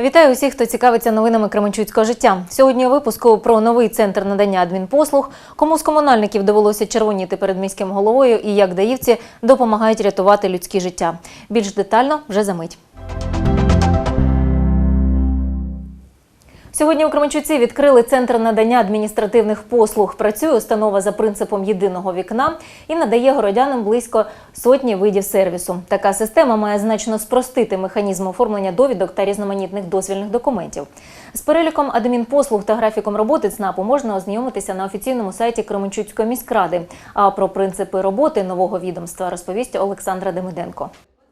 Вітаю усіх, хто цікавиться новинами Кременчуцького життя. Сьогодні випуску про новий центр надання адмінпослуг, кому з комунальників довелося червоніти перед міським головою і як даївці допомагають рятувати людські життя. Більш детально вже за мить. Сьогодні у Кременчуці відкрили центр надання адміністративних послуг. Працює установа за принципом єдиного вікна і надає городянам близько сотні видів сервісу. Така система має значно спростити механізм оформлення довідок та різноманітних дозвільних документів. З переліком адмінпослуг та графіком роботи ЦНАПу можна ознайомитися на офіційному сайті Кременчуцької міськради. А про принципи роботи нового відомства розповість Олександра Демиденко.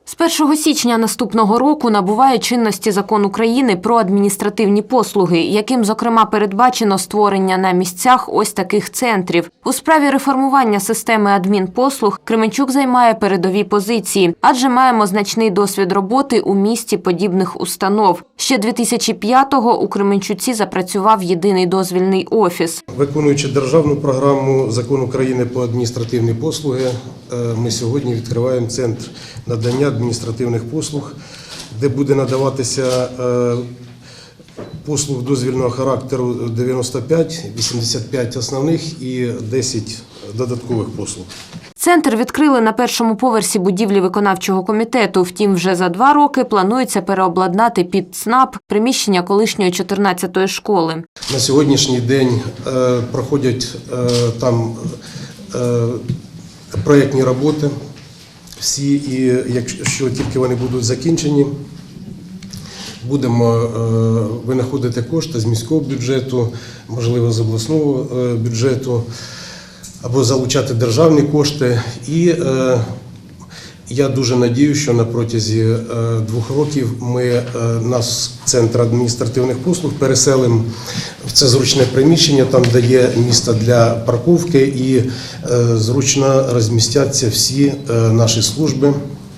З 1 січня наступного року набуває чинності закон України про адміністративні послуги, яким, зокрема, передбачено створення на місцях ось таких центрів. У справі реформування системи адмінпослуг Кременчук займає передові позиції, адже маємо значний досвід роботи у місті подібних установ. Ще 2005-го у Кременчуці запрацював єдиний дозвільний офіс. Виконуючи державну програму Закон України по адміністративні послуги, е, ми сьогодні відкриваємо центр надання адміністративних послуг, де буде надаватися е, послуг дозвільного характеру 95, 85 основних і 10 додаткових послуг. Центр відкрили на першому поверсі будівлі виконавчого комітету. Втім, вже за два роки планується переобладнати під ЦНАП приміщення колишньої 14-ї школи. На сьогоднішній день е, проходять е, там проєктні роботи. Всі, і якщо тільки вони будуть закінчені, будемо е, винаходити кошти з міського бюджету, можливо, з обласного е, бюджету, або залучати державні кошти. І е, я дуже надію, що на протязі е, двох років ми нас центр адміністративних послуг переселимо в це зручне приміщення, там де є місце для парковки, і е, зручно розмістяться всі е, наші служби.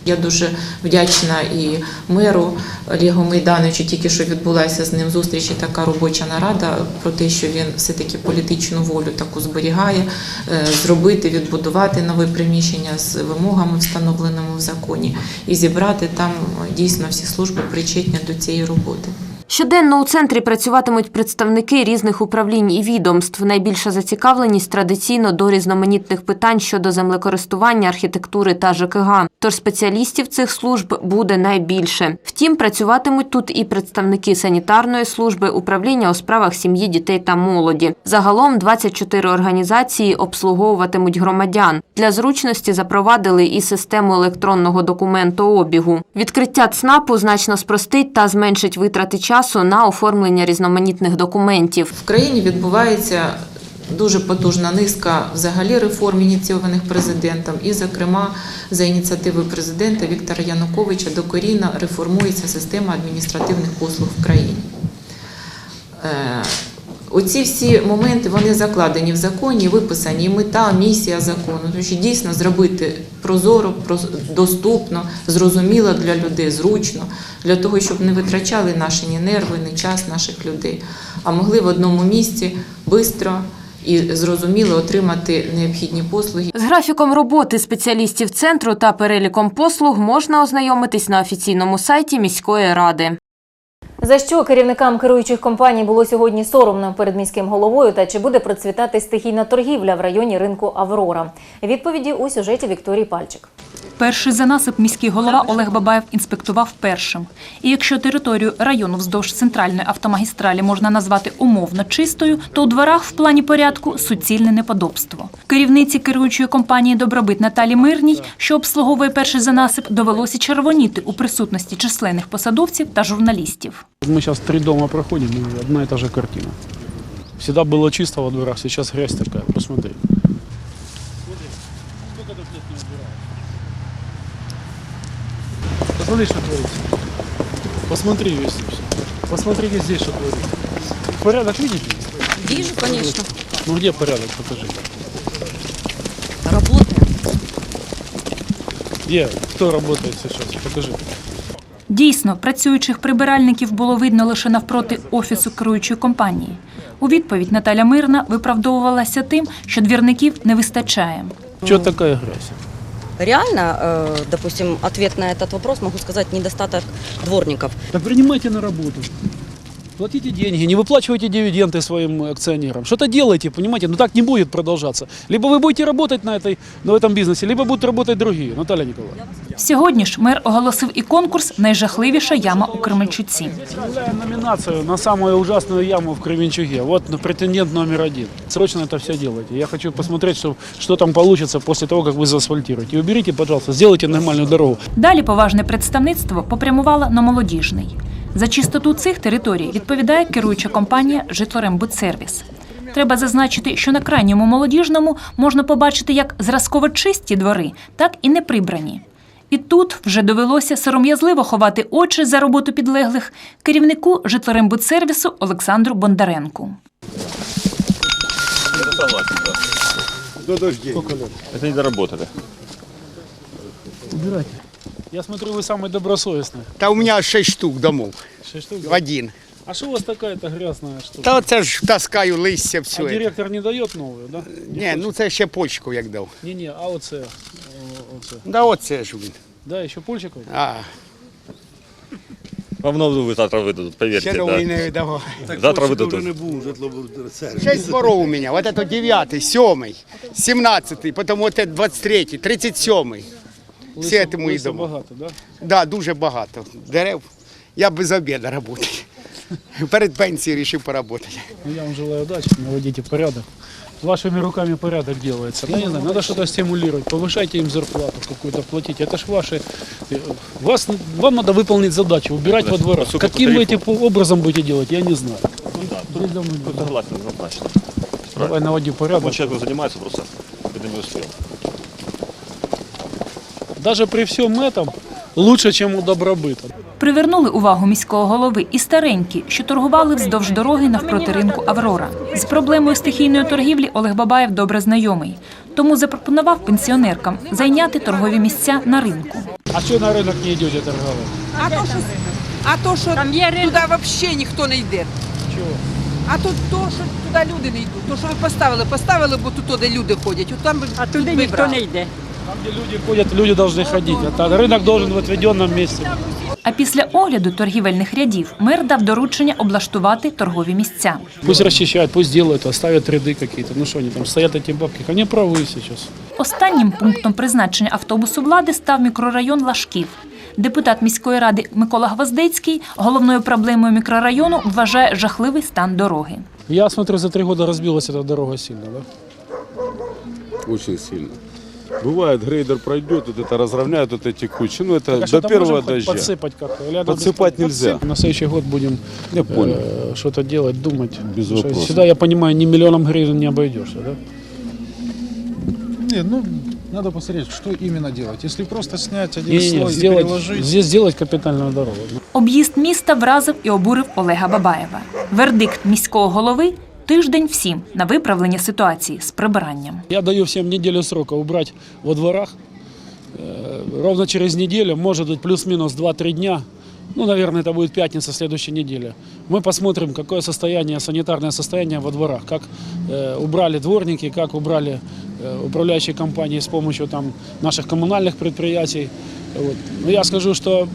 Я дуже вдячна і меру Олегу Майдановичу, тільки що відбулася з ним зустріч і така робоча нарада про те, що він все-таки політичну волю таку зберігає, е, зробити, відбудувати нове приміщення з вимогами, встановленими в законі, і зібрати там е, дійсно всі служби причетні до цієї роботи. Щоденно у центрі працюватимуть представники різних управлінь і відомств. Найбільша зацікавленість традиційно до різноманітних питань щодо землекористування, архітектури та ЖКГ. Тож спеціалістів цих служб буде найбільше. Втім, працюватимуть тут і представники санітарної служби, управління у справах сім'ї, дітей та молоді. Загалом 24 організації обслуговуватимуть громадян. Для зручності запровадили і систему електронного документообігу. Відкриття ЦНАПу значно спростить та зменшить витрати часу на оформлення різноманітних документів. В країні відбувається дуже потужна низка взагалі реформ, ініційованих президентом, і, зокрема, за ініціативи президента Віктора Януковича докорінно реформується система адміністративних послуг в країні. Е, Оці всі моменти вони закладені в законі, виписані і мета, місія закону. Тому що дійсно зробити прозоро, проз- доступно, зрозуміло для людей, зручно, для того, щоб не витрачали наші ні нерви, ні час наших людей, а могли в одному місці швидко і зрозуміло отримати необхідні послуги. З графіком роботи спеціалістів центру та переліком послуг можна ознайомитись на офіційному сайті міської ради. За що керівникам керуючих компаній було сьогодні соромно перед міським головою та чи буде процвітати стихійна торгівля в районі ринку Аврора? Відповіді у сюжеті Вікторії Пальчик. Перший занасип міський голова Олег Бабаєв інспектував першим. І якщо територію району вздовж центральної автомагістралі можна назвати умовно чистою, то у дворах в плані порядку суцільне неподобство. Керівниці керуючої компанії Добробит Наталі Мирній, що обслуговує перший занасип, довелося червоніти у присутності численних посадовців та журналістів. Мы сейчас три дома проходим, и одна и та же картина. Всегда было чисто во дворах, сейчас грязь такая. Посмотри. Посмотри, что творится. Посмотри весь. Посмотрите здесь, что творится. Порядок видите? Вижу, конечно. Ну где порядок? Покажи. Работаем. Где? Кто работает сейчас? Покажи. Дійсно, працюючих прибиральників було видно лише навпроти офісу керуючої компанії. У відповідь Наталя Мирна виправдовувалася тим, що двірників не вистачає. Что такая грязь? Реально, э, допустим, ответ на этот вопрос, могу сказать, недостаток дворников. Да принимайте на работу. Платите деньги, не выплачивайте дивиденды своим акционерам. Что-то делайте, понимаете? Но так не будет продолжаться. Либо вы будете работать на, этой, на этом бизнесе, либо будут работать другие. Наталья Николаевна. Сьогодні ж мер оголосив і конкурс Найжахливіша яма у Кременчуці. Объявляем номинацию на самую ужасную яму в Кременчуге. Вот претендент номер один. Срочно это все делайте. Я хочу посмотреть, что, что там получится после того, как вы заасфальтируете. И уберите, пожалуйста, сделайте нормальную дорогу. Далі поважне представництво попрямувало на молодіжний. За чистоту цих територій відповідає керуюча компанія «Житлорембудсервіс». Треба зазначити, що на крайньому молодіжному можна побачити як зразково чисті двори, так і неприбрані. І тут вже довелося сором'язливо ховати очі за роботу підлеглих керівнику житлорембудсервісу Олександру Бондаренку. Это не доработали. Убирайте. Я смотрю, вы самый добросовестный. Та у мене 6 штук домов. Шесть штук. В один. А что у вас такая-то грязная штука? Та оце ж таскаю листя, все. А директор не дает новую, да? Ні, ну це ще почку як дав. Не-не, а оце, о, оце. Да оце ж він. Да, еще польчиков? А, Вам новую завтра выдадут, поверьте. ще да. новий не видавав. Завтра выдадут. Шесть дворов у мене. Вот это 9, 7, 17, потім вот это 23, 37. Всі Лисо- це мої лисо дома. багато, да? Да, дуже багато дерев. Я без обіду працюю. Перед пенсією вирішив поработати. Ну, я вам желаю удачи, наводите порядок. Вашими руками порядок делается. Я не знаю, надо что-то стимулировать. Повышайте им зарплату какую-то, платите. Это ж ваши... э, Вас, вам надо выполнить задачу, убирать во дворах. Поскольку по Каким вы тарифу- этим образом будете делать, я не знаю. Ну да, тут, тут согласен, однозначно. Давай наводи порядок. Он человек занимается просто, это не успел. Даже при всем этом лучше, чем у добробыта. Привернули увагу міського голови і старенькі, що торгували вздовж дороги навпроти ринку Аврора. З проблемою стихійної торгівлі Олег Бабаєв добре знайомий. Тому запропонував пенсіонеркам зайняти торгові місця на ринку. А что на рынок не идете торговать? А то, що, а то, що туди взагалі ніхто не йде. Чего? А тут то, що туди люди не йдуть. То, що ви поставили, поставили, бо тут де люди ходять. От там а туди ніхто не йде. Там, где люди ходят, люди должны ходить. А так рынок должен в отведенном месте. А після огляду торгівельних рядів мер дав доручення облаштувати торгові місця. Пусть расчищают, пусть делают, оставят ряды какие-то. Ну что они там стоят эти бабки? Они правы сейчас. Останнім пунктом призначення автобусу влади став мікрорайон Лашків. Депутат міської ради Микола Гвоздецький головною проблемою мікрорайону вважає жахливий стан дороги. Я смотрю, за три года разбилась эта дорога сильно, да? Очень сильно. Бывает, грейдер пройдет, вот это разровняют вот эти кучи. Ну, это Так а до что-то первого можем хоть дождя. подсыпать как-то? Или надо Подсыпать быстрее? нельзя. На следующий год будем Я понял. э, что-то делать, думать. Без Потому что вопросов. Сюда, я понимаю, ни миллионом гривен не обойдешься, да? Нет, ну, надо посмотреть, что именно делать. Если просто снять один Не-не-не, слой и сделать, переложить... здесь сделать капитальную дорогу. Об'їзд міста вразив і обурив Олега Бабаєва. Вердикт міського голови тиждень всім на виправлення ситуації з прибиранням. Я даю всем неделю срока убрать во дворах. Э, Ровно через неделю, может быть, плюс-минус 2-3 дня, ну, наверное, это будет пятница следующей недели, мы посмотрим, какое состояние, санитарное состояние во дворах, как э, убрали дворники, как убрали э, управляющие компании с помощью там, наших коммунальных предприятий. Вот. Но я скажу, что м,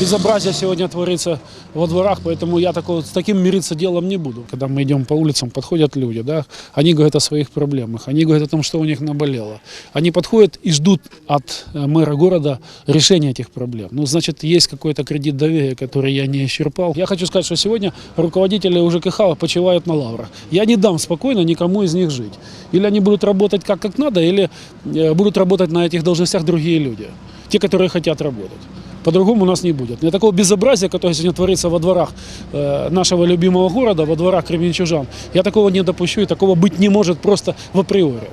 безобразие сегодня творится во дворах, поэтому я такого, с таким мириться делом не буду. Когда мы идем по улицам, подходят люди, да, они говорят о своих проблемах, они говорят о том, что у них наболело. Они подходят и ждут от э, мэра города решения этих проблем. Ну, значит, есть какой-то кредит доверия, который я не исчерпал. Я хочу сказать, что сегодня руководители УЖКХ почивают на лаврах. Я не дам спокойно никому из них жить. Или они будут работать как, как надо, или э, будут работать на этих должностях другие люди. Те, которые хотят работать. По-другому у нас не будет. Для такого безобразия, которое сегодня творится во дворах э, нашего любимого города, во дворах кременчужан, я такого не допущу и такого быть не может просто в априори.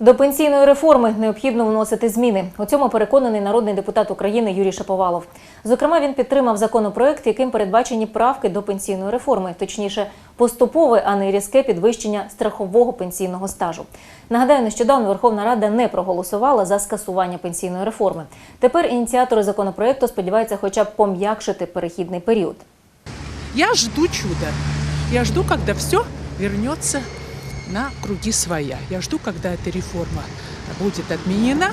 До пенсійної реформи необхідно вносити зміни. У цьому переконаний народний депутат України Юрій Шаповалов. Зокрема, він підтримав законопроект, яким передбачені правки до пенсійної реформи, точніше, поступове, а не різке підвищення страхового пенсійного стажу. Нагадаю, нещодавно Верховна Рада не проголосувала за скасування пенсійної реформи. Тепер ініціатори законопроекту сподіваються, хоча б пом'якшити перехідний період. Я жду чуда. Я жду, когда все вернется на круги своя. Я жду, когда эта реформа будет отменена.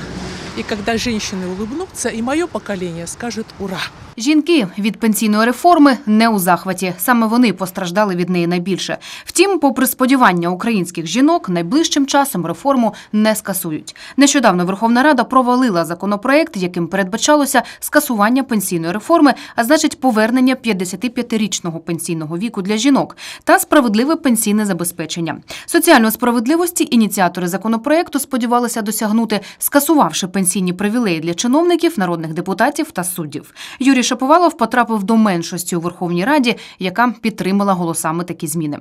И когда женщины улыбнутся, и мое поколение скажет «Ура!». Жінки від пенсійної реформи не у захваті. Саме вони постраждали від неї найбільше. Втім, попри сподівання українських жінок, найближчим часом реформу не скасують. Нещодавно Верховна Рада провалила законопроект, яким передбачалося скасування пенсійної реформи, а значить повернення 55-річного пенсійного віку для жінок та справедливе пенсійне забезпечення. Соціальної справедливості ініціатори законопроекту сподівалися досягнути, скасувавши пенсійні привілеї для чиновників, народних депутатів та суддів. Юрій Шаповалов потрапив до меншості у Верховній Раді, яка підтримала голосами такі зміни.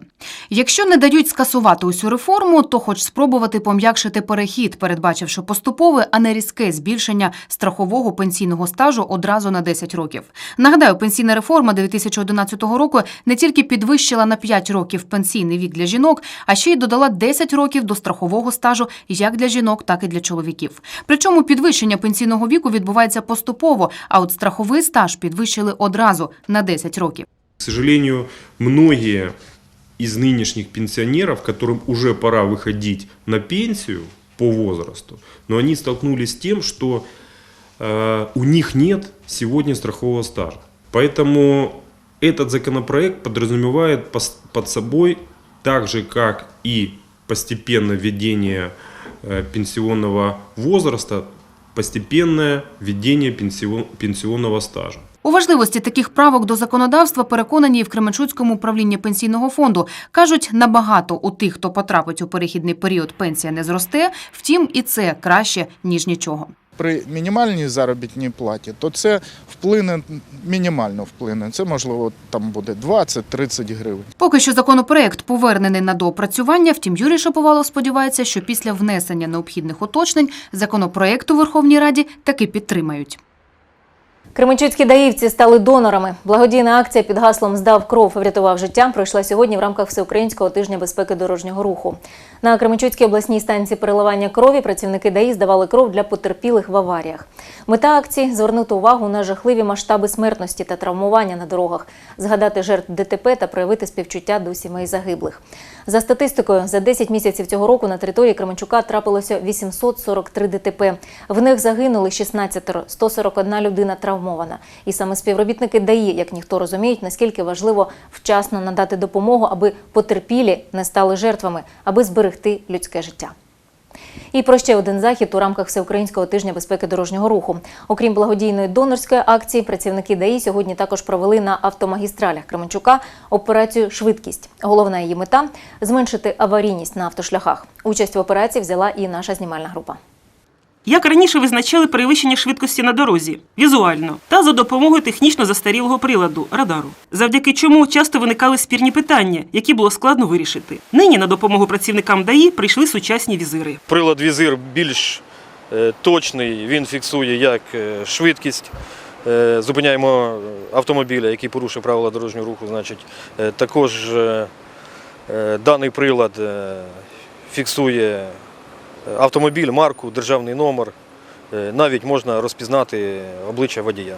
Якщо не дають скасувати усю реформу, то хоч спробувати пом'якшити перехід, передбачивши поступове, а не різке збільшення страхового пенсійного стажу одразу на 10 років. Нагадаю, пенсійна реформа 2011 року не тільки підвищила на 5 років пенсійний вік для жінок, а ще й додала 10 років до страхового стажу як для жінок, так і для чоловіків. Причому підвищення пенсійного віку відбувається поступово, а от страховий стаж підвищили одразу на 10 років. К сожалению, многие из нынешних пенсионеров, которым уже пора выходить на пенсию по возрасту, но они столкнулись с тем, что э, у них нет сегодня страхового стажа. Поэтому этот законопроект подразумевает пос- под собой, так же как и постепенное введение э, пенсионного возраста, постепенное введення пенсіонного стажу. У важливості таких правок до законодавства переконані і в Кременчуцькому управлінні пенсійного фонду. Кажуть, набагато у тих, хто потрапить у перехідний період, пенсія не зросте. Втім, і це краще ніж нічого. При мінімальній заробітній платі, то це вплине мінімально вплине. Це можливо там буде 20-30 гривень. Поки що законопроект повернений на доопрацювання. Втім, Юрій Шаповалов сподівається, що після внесення необхідних уточнень законопроект у Верховній Раді таки підтримають. Кременчуцькі даївці стали донорами. Благодійна акція під гаслом Здав кров, врятував життя пройшла сьогодні в рамках Всеукраїнського тижня безпеки дорожнього руху. На Кременчуцькій обласній станції переливання крові працівники ДАІ здавали кров для потерпілих в аваріях. Мета акції звернути увагу на жахливі масштаби смертності та травмування на дорогах, згадати жертв ДТП та проявити співчуття до сімей загиблих. За статистикою, за 10 місяців цього року на території Кременчука трапилося 843 ДТП. В них загинули 16, 141 людина травмована. І саме співробітники ДАІ, як ніхто розуміють, наскільки важливо вчасно надати допомогу, аби потерпілі не стали жертвами, аби зберегти людське життя. І про ще один захід у рамках Всеукраїнського тижня безпеки дорожнього руху. Окрім благодійної донорської акції, працівники ДАІ сьогодні також провели на автомагістралях Кременчука операцію Швидкість. Головна її мета зменшити аварійність на автошляхах. Участь в операції взяла і наша знімальна група. Як раніше визначали перевищення швидкості на дорозі візуально та за допомогою технічно застарілого приладу радару, завдяки чому часто виникали спірні питання, які було складно вирішити. Нині на допомогу працівникам ДАІ прийшли сучасні візири. Прилад візир більш е, точний, він фіксує як е, швидкість. е, Зупиняємо автомобіля, який порушив правила дорожнього руху. Значить, також даний прилад фіксує автомобіль, марку, державний номер. Е, Навіть можна розпізнати обличчя водія.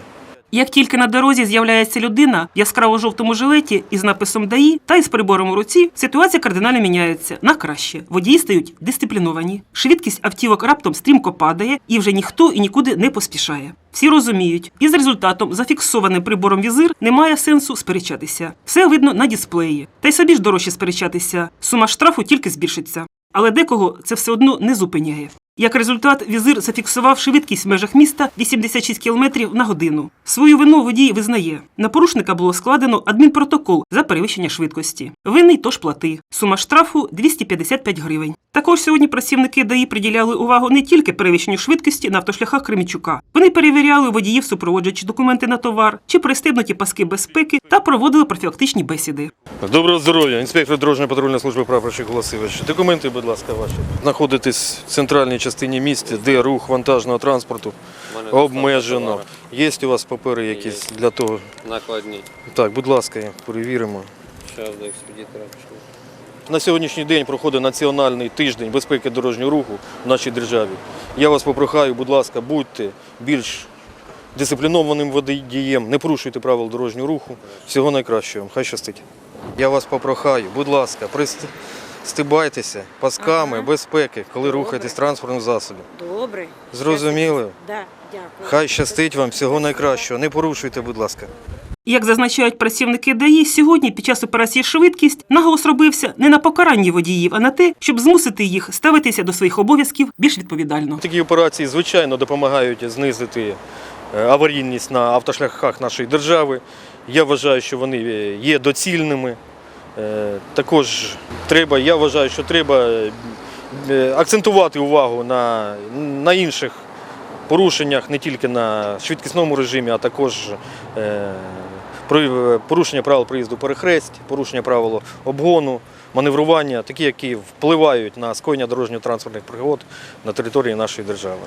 Як тільки на дорозі з'являється людина в яскраво-жовтому жилеті із написом ДАІ та із прибором у руці, ситуація кардинально міняється на краще. Водії стають дисципліновані. Швидкість автівок раптом стрімко падає, і вже ніхто і нікуди не поспішає. Всі розуміють, із результатом, зафіксованим прибором візир, немає сенсу сперечатися. Все видно на дисплеї. Та й собі ж дорожче сперечатися. Сума штрафу тільки збільшиться. Але декого це все одно не зупиняє. Як результат, візир зафіксував швидкість в межах міста 86 км на годину. Свою вину водій визнає. На порушника було складено адмінпротокол за перевищення швидкості. Винний тож плати. Сума штрафу 255 гривень. Також сьогодні працівники ДАІ приділяли увагу не тільки перевищенню швидкості на автошляхах Кремічука. Вони перевіряли водіїв, супроводжуючи документи на товар чи пристебнуті паски безпеки та проводили профілактичні бесіди. Доброго здоров'я, інспектор дорожньої патрульної служби прапорщик Голосивич. Документи, будь ласка, ваші. Знаходитесь в центральній частині міста, де рух вантажного транспорту обмежено. Є у вас папери якісь для того? Накладні. Так, будь ласка, перевіримо. Зараз до експедитора пішов. На сьогоднішній день проходить національний тиждень безпеки дорожнього руху в нашій державі. Я вас попрохаю, будь ласка, будьте більш дисциплінованим водієм, не порушуйте правил дорожнього руху. Всього найкращого вам. Хай щастить. Я вас попрохаю, будь ласка, прист- стибайтеся пасками безпеки, коли рухаєтесь транспортним засобом. Добре. Зрозуміли? Да, дякую. Хай щастить вам всього найкращого. Не порушуйте, будь ласка. Як зазначають працівники ДАІ, сьогодні під час операції «Швидкість» наголос робився не на покаранні водіїв, а на те, щоб змусити їх ставитися до своїх обов'язків більш відповідально. Такі операції, звичайно, допомагають знизити е, аварійність на автошляхах нашої держави. Я вважаю, що вони е, є доцільними. Е, Також треба, я вважаю, що треба е, акцентувати увагу на, на інших порушеннях, не тільки на швидкісному режимі, а також е, порушення правил проїзду перехресть, порушення правил обгону, маневрування, такі, які впливають на скоєння дорожньо-транспортних пригод на території нашої держави.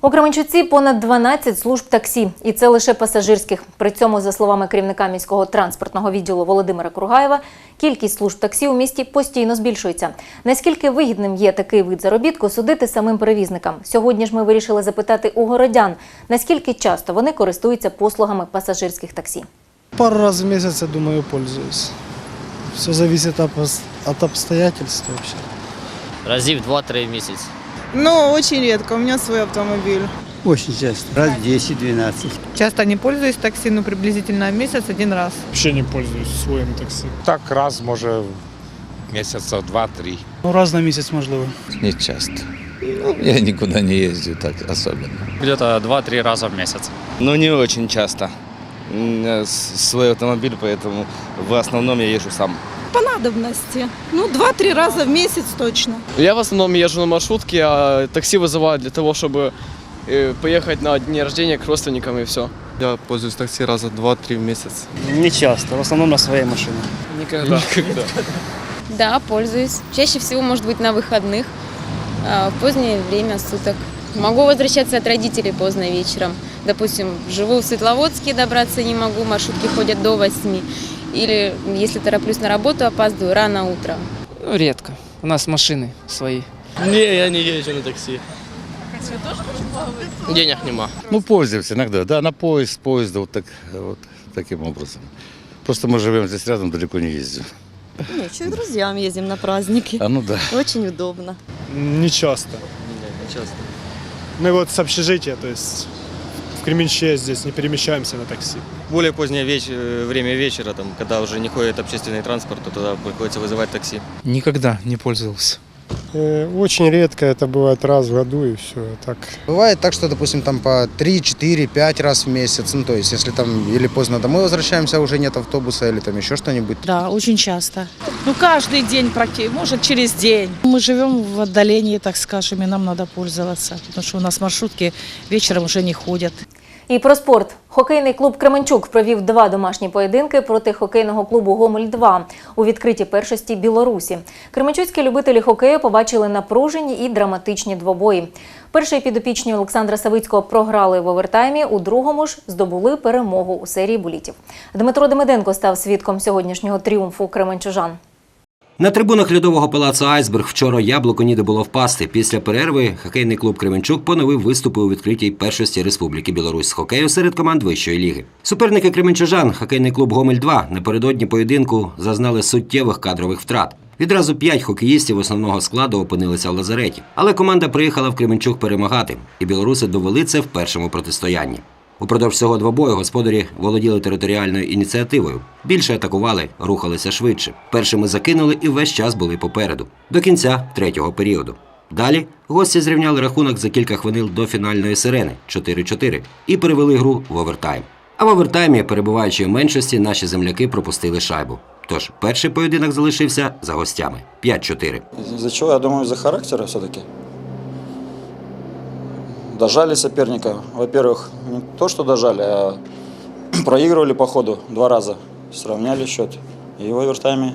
У Кременчуці понад 12 служб таксі, і це лише пасажирських. При цьому, за словами керівника міського транспортного відділу Володимира Кругаєва, кількість служб таксі у місті постійно збільшується. Наскільки вигідним є такий вид заробітку, судити самим перевізникам. Сьогодні ж ми вирішили запитати у городян, наскільки часто вони користуються послугами пасажирських таксі. Пару раз в месяц, я думаю, пользуюсь. Все зависит от, ос- обстоятельств вообще. Разів 2-3 в місяць. Ну, очень редко. У меня свой автомобиль. Очень часто. Раз 10-12. Часто не пользуюсь такси, но приблизительно в месяц один раз. Вообще не пользуюсь своим такси. Так раз, може, місяця два-три. Ну, раз на месяц, можливо. Не часто. Ну, я нікуди не їздю так особливо. Где-то 2-3 рази в місяць. Ну, не очень часто. У меня с- свой автомобиль, поэтому в основном я езжу сам. По надобности. Ну, два-три раза в месяц точно. Я в основном езжу на маршрутке, а такси вызываю для того, чтобы э, поехать на день рождения к родственникам и все. Я пользуюсь такси раза два-три в месяц. Не часто, в основном на своей машине. Никогда. Никогда. Да, пользуюсь. Чаще всего, может быть, на выходных, а, в позднее время суток. Могу возвращаться от родителей поздно вечером. Допустим, живу в Светловодске, добраться не могу, маршрутки ходят до 8. Или, если тороплюсь на работу, опаздываю рано утром. Ну, редко. У нас машины свои. Не, я не езжу на такси. Денег нема. Ну, пользуемся иногда. Да, на поезд, поезда вот, так, вот таким образом. Просто мы живем здесь рядом, далеко не ездим. Нет, еще к друзьям ездим на праздники. А ну да. Очень удобно. Не часто. Не часто. Мы вот с общежития, то есть Кременче здесь не перемещаемся на такси. Более позднее веч- э, время вечера, там, когда уже не ходит общественный транспорт, то тогда приходится вызывать такси. Никогда не пользовался. Очень редко, это бывает раз в году и все. Так. Бывает так, что, допустим, там по 3, 4, 5 раз в месяц. Ну, то есть, если там или поздно домой возвращаемся, уже нет автобуса или там еще что-нибудь. Да, очень часто. Ну, каждый день практически, может, через день. Мы живем в отдалении, так скажем, и нам надо пользоваться, потому что у нас маршрутки вечером уже не ходят. І про спорт. Хокейний клуб Кременчук провів два домашні поєдинки проти хокейного клубу Гомель-2 у відкритій першості Білорусі. Кременчуцькі любителі хокею побачили напружені і драматичні двобої. Перший підопічні Олександра Савицького програли в овертаймі, у другому ж здобули перемогу у серії булітів. Дмитро Демиденко став свідком сьогоднішнього тріумфу кременчужан. На трибунах льодового палацу Айсберг вчора яблуко ніде було впасти. Після перерви хокейний клуб Кременчук поновив виступи у відкритій першості Республіки Білорусь з хокею серед команд вищої ліги. Суперники Кременчужан, хокейний клуб Гомель 2 напередодні поєдинку зазнали суттєвих кадрових втрат. Відразу п'ять хокеїстів основного складу опинилися в лазареті. Але команда приїхала в Кременчук перемагати, і білоруси довели це в першому протистоянні. Упродовж всього двобою господарі володіли територіальною ініціативою. Більше атакували, рухалися швидше. Першими закинули і весь час були попереду до кінця третього періоду. Далі гості зрівняли рахунок за кілька хвилин до фінальної сирени 4-4 і перевели гру в овертайм. А в овертаймі, перебуваючи в меншості, наші земляки пропустили шайбу. Тож перший поєдинок залишився за гостями 5-4. За чего? Я думаю, за характера все-таки. Дожали соперника. Во-первых, не то, что дожали, а проигрывали по ходу два раза. Сравняли счет. И в овертайме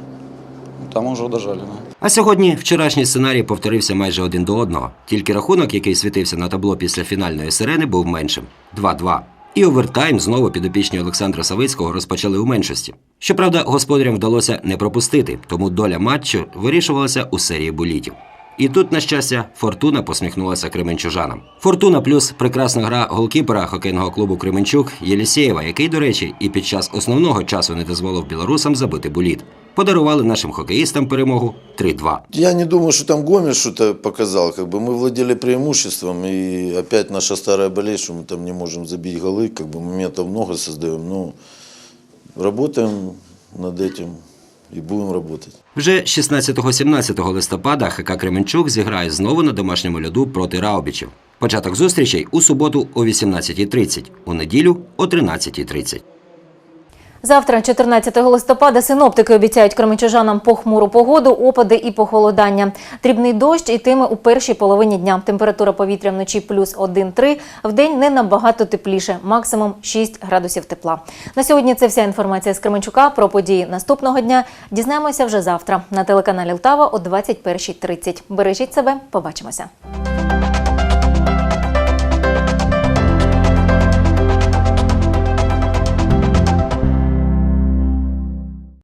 там уже дожали. Да. А сьогодні вчорашній сценарій повторився майже один до одного. Тільки рахунок, який світився на табло після фінальної сирени, був меншим 2-2. І овертайм знову підопічні Олександра Савицького розпочали у меншості. Щоправда, господарям вдалося не пропустити, тому доля матчу вирішувалася у серії булітів. І тут, на щастя, Фортуна посміхнулася кременчужанам. Фортуна плюс прекрасна гра голкіпера хокейного клубу Кременчук Єлісєєва, який, до речі, і під час основного часу не дозволив білорусам забити буліт. подарували нашим хокеїстам перемогу 3-2. Я не думаю, что там Гомес что-то показал. Как бы мы владели преимуществом, и опять наша старая болезнь, что мы там не можем забить голы, как бы моментов много создаем. Но работаем над этим и будем працювати. Вже 16-17 листопада ХК Кременчук зіграє знову на домашньому льоду проти Раубічів. Початок зустрічей у суботу о 18.30, у неділю о 13.30. Завтра, 14 листопада, синоптики обіцяють кременчужанам похмуру погоду, опади і похолодання. Дрібний дощ йтиме у першій половині дня. Температура повітря вночі плюс 1-3, в день не набагато тепліше, максимум 6 градусів тепла. На сьогодні це вся інформація з Кременчука. Про події наступного дня дізнаємося вже завтра на телеканалі Лтава о 21.30. Бережіть себе, побачимося.